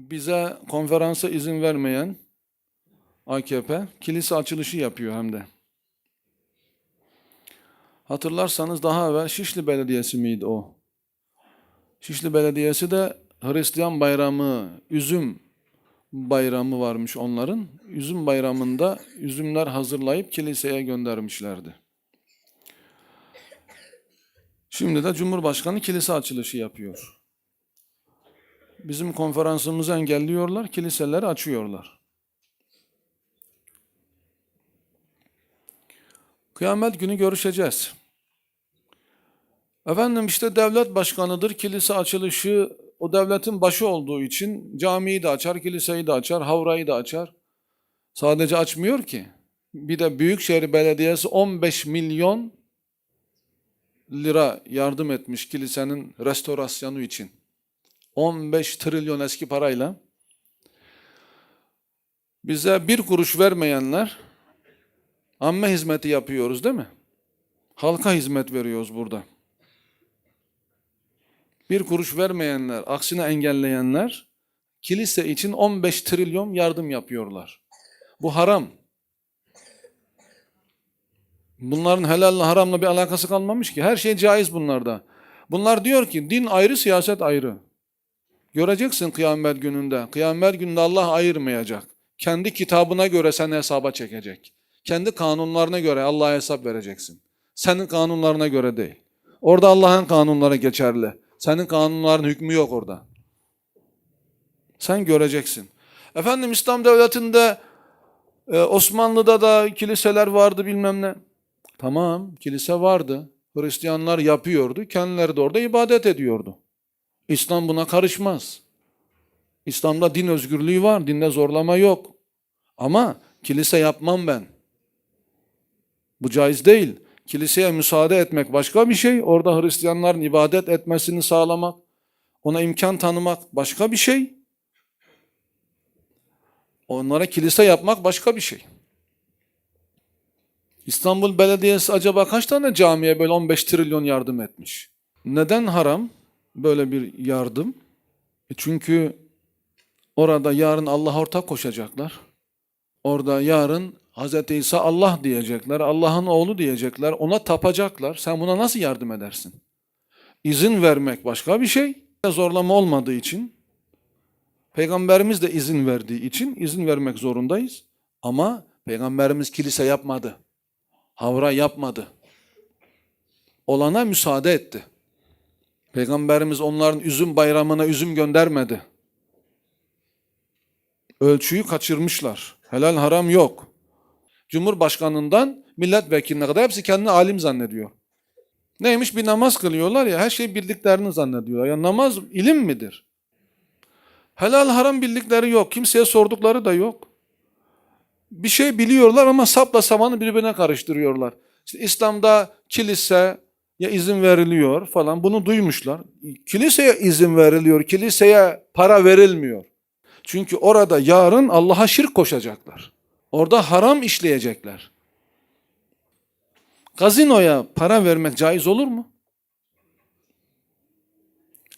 bize konferansa izin vermeyen AKP kilise açılışı yapıyor hem de. Hatırlarsanız daha evvel Şişli Belediyesi miydi o? Şişli Belediyesi de Hristiyan bayramı, üzüm bayramı varmış onların. Üzüm bayramında üzümler hazırlayıp kiliseye göndermişlerdi. Şimdi de Cumhurbaşkanı kilise açılışı yapıyor. Bizim konferansımızı engelliyorlar, kiliseleri açıyorlar. Kıyamet günü görüşeceğiz. Efendim işte devlet başkanıdır, kilise açılışı o devletin başı olduğu için camiyi de açar, kiliseyi de açar, havrayı da açar. Sadece açmıyor ki. Bir de Büyükşehir Belediyesi 15 milyon lira yardım etmiş kilisenin restorasyonu için. 15 trilyon eski parayla. Bize bir kuruş vermeyenler amme hizmeti yapıyoruz değil mi? Halka hizmet veriyoruz burada. Bir kuruş vermeyenler, aksine engelleyenler kilise için 15 trilyon yardım yapıyorlar. Bu haram. Bunların helalle haramla bir alakası kalmamış ki. Her şey caiz bunlarda. Bunlar diyor ki din ayrı, siyaset ayrı. Göreceksin kıyamet gününde. Kıyamet gününde Allah ayırmayacak. Kendi kitabına göre seni hesaba çekecek. Kendi kanunlarına göre Allah'a hesap vereceksin. Senin kanunlarına göre değil. Orada Allah'ın kanunları geçerli. Senin kanunların hükmü yok orada. Sen göreceksin. Efendim İslam devletinde e, Osmanlı'da da kiliseler vardı bilmem ne. Tamam kilise vardı. Hristiyanlar yapıyordu. Kendileri de orada ibadet ediyordu. İslam buna karışmaz. İslam'da din özgürlüğü var. Dinde zorlama yok. Ama kilise yapmam ben. Bu caiz değil. Kiliseye müsaade etmek başka bir şey. Orada Hristiyanların ibadet etmesini sağlamak, ona imkan tanımak başka bir şey. Onlara kilise yapmak başka bir şey. İstanbul Belediyesi acaba kaç tane camiye böyle 15 trilyon yardım etmiş? Neden haram böyle bir yardım? E çünkü orada yarın Allah ortak koşacaklar. Orada yarın Hz. İsa Allah diyecekler, Allah'ın oğlu diyecekler, ona tapacaklar. Sen buna nasıl yardım edersin? İzin vermek başka bir şey. Zorlama olmadığı için, Peygamberimiz de izin verdiği için izin vermek zorundayız. Ama Peygamberimiz kilise yapmadı. Havra yapmadı. Olana müsaade etti. Peygamberimiz onların üzüm bayramına üzüm göndermedi. Ölçüyü kaçırmışlar. Helal haram yok. Cumhurbaşkanından milletvekiline kadar hepsi kendini alim zannediyor. Neymiş bir namaz kılıyorlar ya her şey bildiklerini zannediyorlar. Ya namaz ilim midir? Helal haram bildikleri yok. Kimseye sordukları da yok. Bir şey biliyorlar ama sapla samanı birbirine karıştırıyorlar. İşte İslam'da kilise ya izin veriliyor falan bunu duymuşlar. Kiliseye izin veriliyor, kiliseye para verilmiyor. Çünkü orada yarın Allah'a şirk koşacaklar. Orada haram işleyecekler. Gazinoya para vermek caiz olur mu?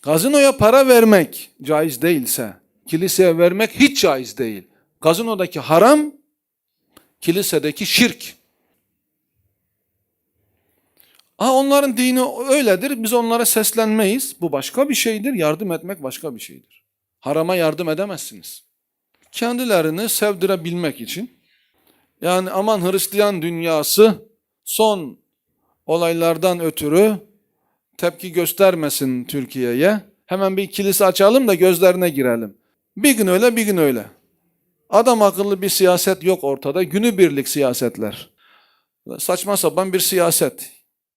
Gazinoya para vermek caiz değilse, kiliseye vermek hiç caiz değil. Gazinodaki haram, kilisedeki şirk. Ha onların dini öyledir, biz onlara seslenmeyiz. Bu başka bir şeydir, yardım etmek başka bir şeydir. Harama yardım edemezsiniz. Kendilerini sevdirebilmek için, yani aman Hristiyan dünyası son olaylardan ötürü tepki göstermesin Türkiye'ye. Hemen bir kilise açalım da gözlerine girelim. Bir gün öyle bir gün öyle. Adam akıllı bir siyaset yok ortada. Günübirlik siyasetler. Saçma sapan bir siyaset.